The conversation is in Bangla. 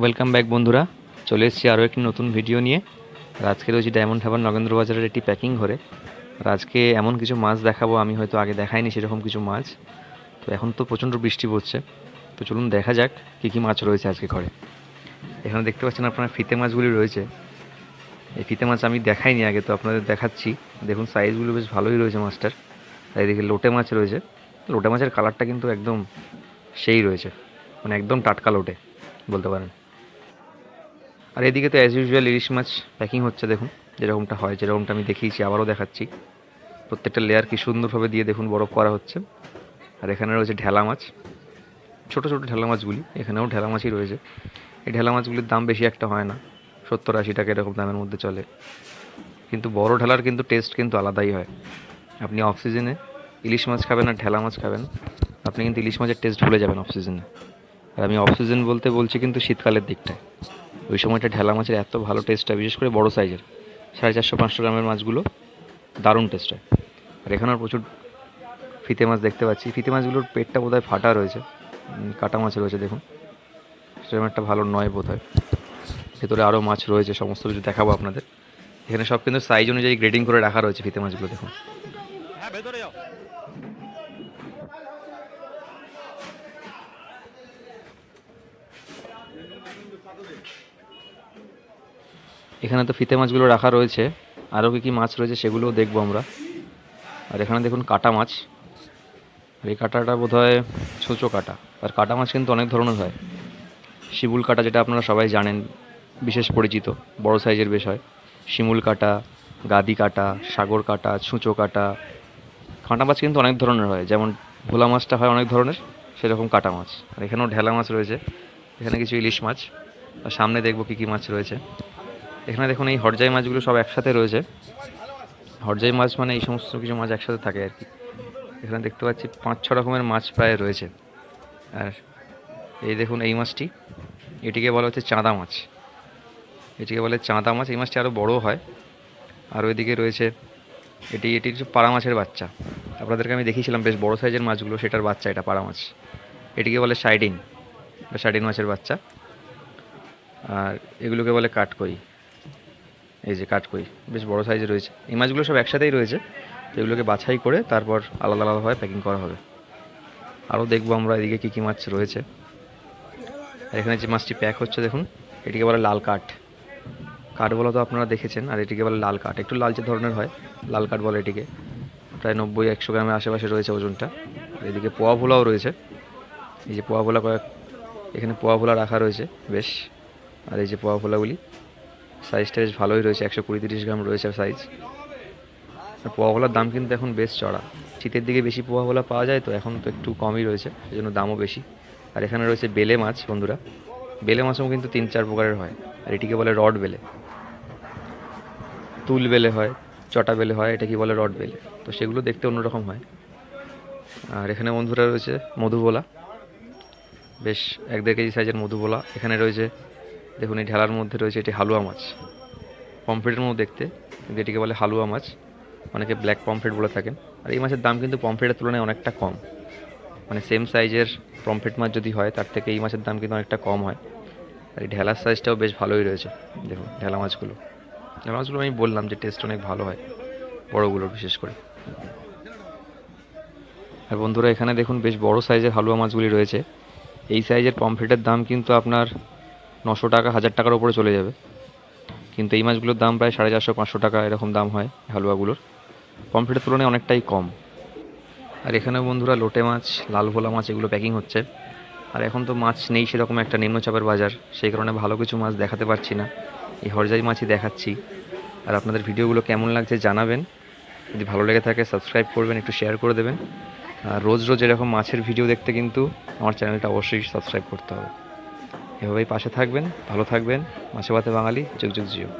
ওয়েলকাম ব্যাক বন্ধুরা। চলে এসেছি আরও একটি নতুন ভিডিও নিয়ে। আজকে রয়েছি ডায়মন্ড হারবার নগেন্দ্র বাজারের একটি প্যাকিং ঘরে। আর আজকে এমন কিছু মাছ দেখাবো, আমি হয়তো আগে দেখাইনি সেরকম কিছু মাছ। তো এখন তো প্রচণ্ড বৃষ্টি পড়ছে। তো চলুন দেখা যাক কী কী মাছ রয়েছে আজকে ঘরে। এখানে দেখতে পাচ্ছেন আপনার ফিতে মাছগুলি রয়েছে। এই ফিতে মাছ আমি দেখাইনি আগে, তো আপনাদের দেখাচ্ছি। দেখুন সাইজগুলো বেশ ভালোই রয়েছে মাছটার। তাই এদিকে লোটে মাছ রয়েছে। লোটে মাছের কালারটা কিন্তু একদম সেই রয়েছে। মানে একদম টাটকা লোটে, বলতে পারেন। আর এদিকে তো অ্যাজ ইউজুয়াল ইলিশ মাছ প্যাকিং হচ্ছে, দেখুন যেরকমটা হয়, যেরকমটা আমি দেখিয়েছি, আবারও দেখাচ্ছি। প্রত্যেকটা লেয়ার কি সুন্দরভাবে দিয়ে দেখুন বরফ করা হচ্ছে। আর এখানে রয়েছে ঢেলা মাছ, ছোট ছোট ঢেলা মাছগুলি, এখানেও ঢেলা মাছই রয়েছে। এই ঢেলা মাছগুলির দাম বেশি একটা হয় না, সত্তর আশি টাকা এরকম দামের মধ্যে চলে। কিন্তু বড় ঢেলার কিন্তু টেস্ট কিন্তু আলাদাই হয়। আপনি অফ সিজনে ইলিশ মাছ খাবেন আর ঢেলা মাছ খাবেন, আপনি কিন্তু ইলিশ মাছের টেস্ট ভুলে যাবেন অফ সিজনে আর আমি অফ সিজন বলতে বলছি কিন্তু শীতকালের দিকটায়। ওই সময়টা ঢেলা মাছের এত ভালো টেস্ট হয়, বিশেষ করে বড় সাইজের সাড়ে চারশো, পাঁচশো গ্রামের মাছগুলো দারুণ টেস্ট হয়। আর এখানেও প্রচুর ফিতে মাছ দেখতে পাচ্ছি। ফিতে মাছগুলোর পেটটা বোধহয় ফাটা রয়েছে। কাটা মাছ রয়েছে, দেখুন। সেরকম একটা ভালো নয় বোধ হয় ভেতরে আরও মাছ রয়েছে, সমস্ত কিছু দেখাবো আপনাদের। এখানে সব কিন্তু সাইজ অনুযায়ী গ্রেডিং করে রাখা রয়েছে ফিতে মাছগুলো, দেখুন। হ্যাঁ এখানে তো ফিতে মাছগুলো রাখা রয়েছে। আরও কী কী মাছ রয়েছে সেগুলোও দেখব আমরা। আর এখানে দেখুন কাটা মাছ। আর এই কাটাটা বোধ হয় ছুঁচো কাটা। আর কাটা মাছ কিন্তু অনেক ধরনের হয়। শিমুল কাটা যেটা আপনারা সবাই জানেন, বিশেষ পরিচিত, বড় সাইজের বেশ হয়। শিমুল কাটা, গাদি কাটা, সাগর কাটা, ছুঁচো কাটা। কাঁটা মাছ কিন্তু অনেক ধরনের হয়। যেমন ভোলা মাছটা হয় অনেক ধরনের, সেরকম কাটা মাছ। আর এখানেও ঢেলা মাছ রয়েছে। এখানে কিছু ইলিশ মাছ। আর সামনে দেখব কী কী মাছ রয়েছে। এখানে দেখুন এই হরজাই মাছগুলো সব একসাথে রয়েছে। হরজাই মাছ মানে এই সমস্ত কিছু মাছ একসাথে থাকে আর কি। এখানে দেখতে পাচ্ছি পাঁচ ছ রকমের মাছ প্রায় রয়েছে। আর এই দেখুন এই মাছটি, এটিকে বলা হচ্ছে চাঁদা মাছ। এটিকে বলে চাঁদা মাছ, এই মাছটি আরও বড় হয়। আর ওইদিকে রয়েছে, এটি এটি পাড়া মাছের বাচ্চা। আপনাদেরকে আমি দেখিয়েছিলাম বেশ বড় সাইজের মাছগুলো, সেটার বাচ্চা এটা, পাড়া মাছ। এটিকে বলে সাইডিন, বা সাইডিন মাছের বাচ্চা। আর এগুলোকে বলে কাঠকই। এই যে কাঠকই বেশ বড় সাইজে রয়েছে। এই মাছগুলো সব একসাথেই রয়েছে, তো এগুলোকে বাছাই করে তারপর আলাদা আলাদাভাবে প্যাকিং করা হবে। আরও দেখব আমরা এদিকে কী কী মাছ রয়েছে। এখানে যে মাছটি প্যাক হচ্ছে, দেখুন, এটিকে বলে লাল কাঠ। কাঠ বলা তো আপনারা দেখেছেন, আর এটিকে বলে লাল কাঠ। একটু লালচে ধরনের হয়, লাল কাঠ বলে এটিকে। প্রায় নব্বই একশো গ্রামের আশেপাশে রয়েছে ওজনটা। এদিকে পোয়া ভোলাও রয়েছে। এই যে পোয়া ভোলা কয়েক, এখানে পোয়া ভোলা রাখা রয়েছে, বেশ। আর এই যে পোয়া ভোলাগুলি সাইজটা বেশ ভালোই রয়েছে, একশো কুড়ি তিরিশ গ্রাম রয়েছে সাইজ আর পোয়া ভোলার দাম কিন্তু এখন বেশ চড়া। শীতের দিকে বেশি পোয়া ভোলা পাওয়া যায় তো এখন তো একটু কমই রয়েছে সেই জন্য দামও বেশি। আর এখানে রয়েছে বেলে মাছ, বন্ধুরা। বেলে মাছও কিন্তু তিন চার প্রকারের হয়। আর এটিকে বলে রড বেলে। তুল বেলে হয়, চটা বেলে হয় এটা কি বলে রড বেলে। তো সেগুলো দেখতে অন্যরকম হয়। আর এখানে বন্ধুরা রয়েছে মধুবোলা বেশ এক দেড় কেজি সাইজের মধুবোলা এখানে রয়েছে দেখুন, এই ঢেলার মধ্যে রয়েছে এটি হালুয়া মাছ। পমফ্রেটের মতো দেখতে, কিন্তু এটিকে বলে হালুয়া মাছ। অনেকে ব্ল্যাক পমফ্রেট বলে থাকেন। আর এই মাছের দাম কিন্তু পমফ্রেটের তুলনায় অনেকটা কম। মানে সেম সাইজের পমফ্রেট মাছ যদি হয়, তার থেকে এই মাছের দাম কিন্তু অনেকটা কম হয়। আর এই ঢেলার সাইজটাও বেশ ভালোই রয়েছে। দেখুন, ঢেলা মাছগুলো। ঢেলা মাছগুলো আমি বললাম যে টেস্ট অনেক ভালো হয়, বড়োগুলোর বিশেষ করে। আর বন্ধুরা, এখানে দেখুন, বেশ বড় সাইজের হালুয়া মাছগুলি রয়েছে। এই সাইজের পমফ্রেটের দাম কিন্তু আপনার নশো টাকা, হাজার টাকার উপরে চলে যাবে। কিন্তু এই মাছগুলোর দাম প্রায় সাড়ে চারশো, পাঁচশো টাকা এরকম দাম হয় হালুয়াগুলোর। পমফ্রেটের তুলনায় অনেকটাই কম। আর এখানে বন্ধুরা লোটে মাছ, লাল ভোলা মাছ এগুলো প্যাকিং হচ্ছে। আর এখন তো মাছ নেই সেরকম একটা নিম্নচাপের বাজার। সেই কারণে ভালো কিছু মাছ দেখাতে পারছি না। এই হরজাই মাছই দেখাচ্ছি। আর আপনাদের ভিডিওগুলো কেমন লাগছে জানাবেন। যদি ভালো লেগে থাকে সাবস্ক্রাইব করবেন, একটু শেয়ার করে দেবেন। আর রোজ রোজ এরকম মাছের ভিডিও দেখতে কিন্তু আমার চ্যানেলটা অবশ্যই সাবস্ক্রাইব করতে হবে। এভাবেই পাশে থাকবেন ভালো থাকবেন। মাছে ভাতে বাঙালি যুগ যুগ জিও